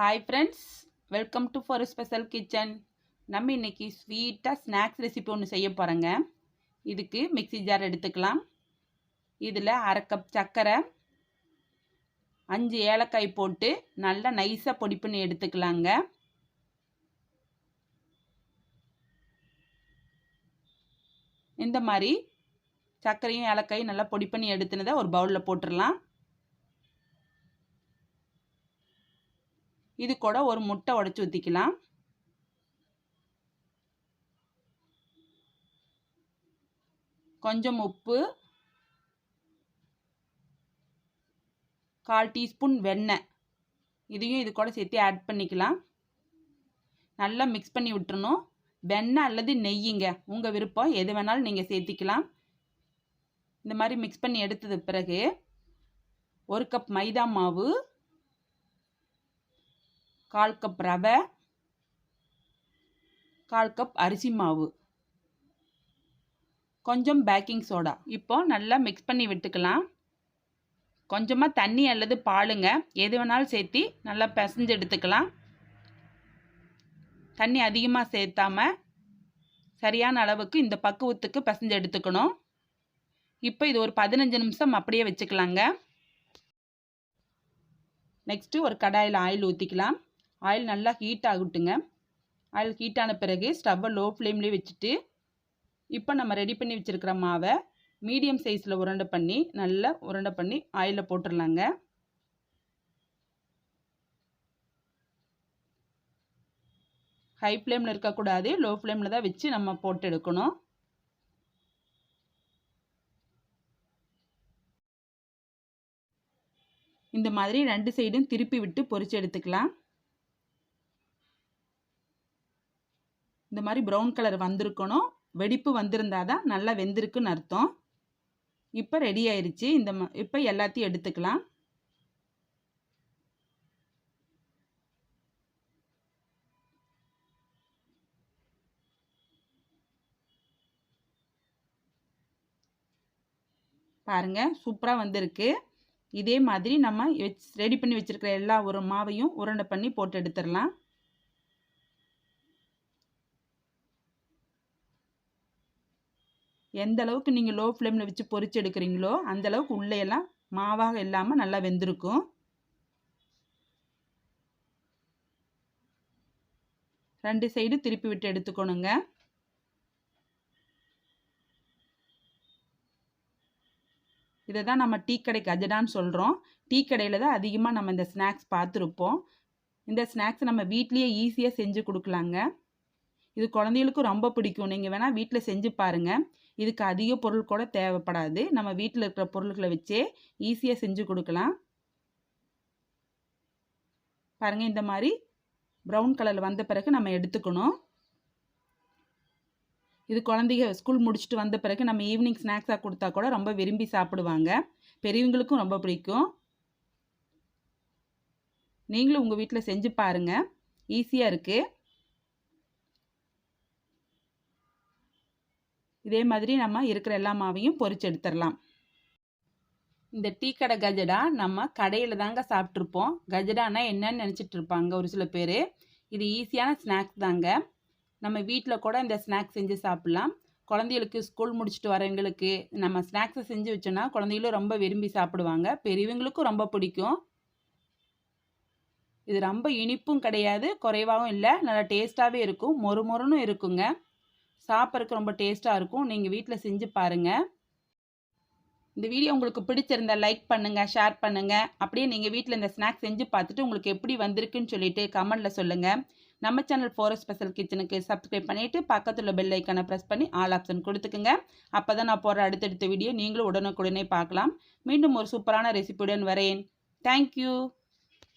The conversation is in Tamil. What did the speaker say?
Hi friends welcome to for special kitchen நம்ம இன்னைக்கு ஸ்வீட்டாக ஸ்நாக்ஸ் ரெசிபி ஒன்று செய்ய போகிறோங்க இதுக்கு மிக்ஸி ஜார் எடுத்துக்கலாம். இதில் அரை கப் சர்க்கரை அஞ்சு ஏலக்காய் போட்டு நல்லா நைஸாக பொடி பண்ணி எடுத்துக்கலாங்க. இந்த மாதிரி சர்க்கரையும் ஏலக்காயும் நல்லா பொடி பண்ணி எடுத்துனதை ஒரு பவுலில் போட்டுடலாம் இது கூட ஒரு முட்டை உடச்சி ஊற்றிக்கலாம் கொஞ்சம் உப்பு. கால் டீஸ்பூன் வெண்ணெய். இதையும் இது கூட சேர்த்து ஆட் பண்ணிக்கலாம். நல்லா மிக்ஸ் பண்ணி விட்டுறணும். வெண்ணெய் அல்லது நெய்யுங்க. உங்கள் விருப்பம் எது வேணாலும் நீங்கள் சேர்த்திக்கலாம். இந்த மாதிரி மிக்ஸ் பண்ணி எடுத்தது பிறகு ஒரு கப் மைதா மாவு. கால் கப் ரவை கால் கப் அரிசி மாவு. கொஞ்சம் பேக்கிங் சோடா இப்போ நல்லா மிக்ஸ் பண்ணி விட்டுக்கலாம். கொஞ்சமாக தண்ணி அல்லது பாலுங்க. எது வேணாலும் சேர்த்தி நல்லா பிசைஞ்சு எடுத்துக்கலாம். தண்ணி அதிகமாக சேர்த்தாம சரியான அளவுக்கு இந்த பக்குவத்துக்கு பிசைஞ்சு எடுத்துக்கணும். இப்போ இது ஒரு பதினஞ்சு நிமிஷம் அப்படியே வச்சுக்கலாங்க. நெக்ஸ்ட்டு ஒரு கடாயில் ஆயில் ஊற்றிக்கலாம் ஆயில் நல்லா ஹீட் ஆகட்டுங்க. ஆயில் ஹீட் ஆன பிறகு ஸ்டவ்வை லோ ஃப்ளேம்லேயே வச்சுட்டு இப்போ நம்ம ரெடி பண்ணி வச்சுருக்கிற மாவை மீடியம் சைஸில் உருண்டை பண்ணி நல்லா உருண்டை பண்ணி ஆயிலில் போட்டுடலாங்க. ஹை ஃப்ளேமில் இருக்கக்கூடாது. லோ ஃப்ளேமில் தான் வச்சு நம்ம போட்டு எடுக்கணும். இந்த மாதிரி ரெண்டு சைடும் திருப்பி விட்டு பொறிச்சு எடுத்துக்கலாம். இந்த மாதிரி ப்ரௌன் கலர் வந்திருக்கணும். வெடிப்பு வந்திருந்தா தான் நல்லா வெந்திருக்குன்னு அர்த்தம். இப்போ ரெடி ஆயிடுச்சு இந்த இப்போ எல்லாத்தையும் எடுத்துக்கலாம். பாருங்க சூப்பராக வந்திருக்கு. இதே மாதிரி நம்ம ரெடி பண்ணி வச்சுருக்கிற எல்லா ஒரு மாவையும் உருண்டை பண்ணி போட்டு எடுத்துடலாம். எந்த அளவுக்கு நீங்கள் லோ ஃப்ளேமில் வச்சு பொறிச்சு எடுக்கிறீங்களோ அந்த அளவுக்கு உள்ளே எல்லாம் மாவாக இல்லாமல் நல்லா வெந்திருக்கும். ரெண்டு சைடு திருப்பி விட்டு எடுத்துக்கணுங்க. இதை தான் நம்ம டீ கடை கஜடான்னு சொல்கிறோம் டீ கடையில் தான் அதிகமாக நம்ம இந்த ஸ்நாக்ஸ் பார்த்துருப்போம். இந்த ஸ்நாக்ஸ் நம்ம வீட்லேயே ஈஸியாக செஞ்சு கொடுக்கலாங்க. இது குழந்தைகளுக்கும் ரொம்ப பிடிக்கும். நீங்கள் வேணால் வீட்டில் செஞ்சு பாருங்கள் இதுக்கு அதிக பொருள் கூட தேவைப்படாது. நம்ம வீட்டில் இருக்கிற பொருட்களை வச்சே ஈஸியாக செஞ்சு கொடுக்கலாம். பாருங்கள் இந்த மாதிரி ப்ரௌன் கலரில் வந்த பிறகு நம்ம எடுத்துக்கணும். இது குழந்தைங்க ஸ்கூல் முடிச்சுட்டு வந்த பிறகு நம்ம ஈவினிங் ஸ்நாக்ஸாக கொடுத்தா கூட ரொம்ப விரும்பி சாப்பிடுவாங்க. பெரியவங்களுக்கும் ரொம்ப பிடிக்கும். நீங்களும் உங்கள் வீட்டில் செஞ்சு பாருங்கள் ஈஸியாக இருக்குது இதே மாதிரி நம்ம இருக்கிற எல்லா மாவையும் பொறிச்சு எடுத்துடலாம் இந்த டீ கடை கஜடா நம்ம கடையில் தாங்க சாப்பிட்ருப்போம் கஜடானா என்னன்னு நினச்சிட்டு இருப்பாங்க ஒரு சில பேர். இது ஈஸியான ஸ்நாக்ஸ் தாங்க. நம்ம வீட்டில் கூட இந்த ஸ்நாக்ஸ் செஞ்சு சாப்பிட்லாம். குழந்தைகளுக்கு ஸ்கூல் முடிச்சுட்டு வரவங்களுக்கு நம்ம ஸ்நாக்ஸை செஞ்சு வச்சோன்னா குழந்தைகளும் ரொம்ப விரும்பி சாப்பிடுவாங்க. பெரியவங்களுக்கும் ரொம்ப பிடிக்கும். இது ரொம்ப இனிப்பும் கிடையாது குறைவாகவும் இல்லை நல்லா டேஸ்ட்டாகவே இருக்கும் மொறு மொறுன்னு இருக்குங்க. சாப்பிட்றதுக்கு ரொம்ப டேஸ்ட்டாக இருக்கும். நீங்கள் வீட்டில் செஞ்சு பாருங்கள் இந்த வீடியோ உங்களுக்கு பிடிச்சிருந்தா லைக் பண்ணுங்கள் ஷேர் பண்ணுங்கள் அப்படியே நீங்கள் வீட்டில் இந்த ஸ்நாக்ஸ் செஞ்சு பார்த்துட்டு உங்களுக்கு எப்படி வந்திருக்குன்னு சொல்லிட்டு கமெண்டில் சொல்லுங்கள் நம்ம சேனல் ஃபோர் ஸ்பெஷல் கிச்சனுக்கு சப்ஸ்கிரைப் பண்ணிவிட்டு பக்கத்தில் பெல் ஐக்கானை ப்ரெஸ் பண்ணி ஆல் ஆப்ஷன் கொடுத்துக்குங்க. அப்போ தான் நான் போகிற அடுத்தடுத்த வீடியோ நீங்களும் உடனுக்குடனே பார்க்கலாம். மீண்டும் ஒரு சூப்பரான ரெசிபியுடன் வரேன். தேங்க்யூ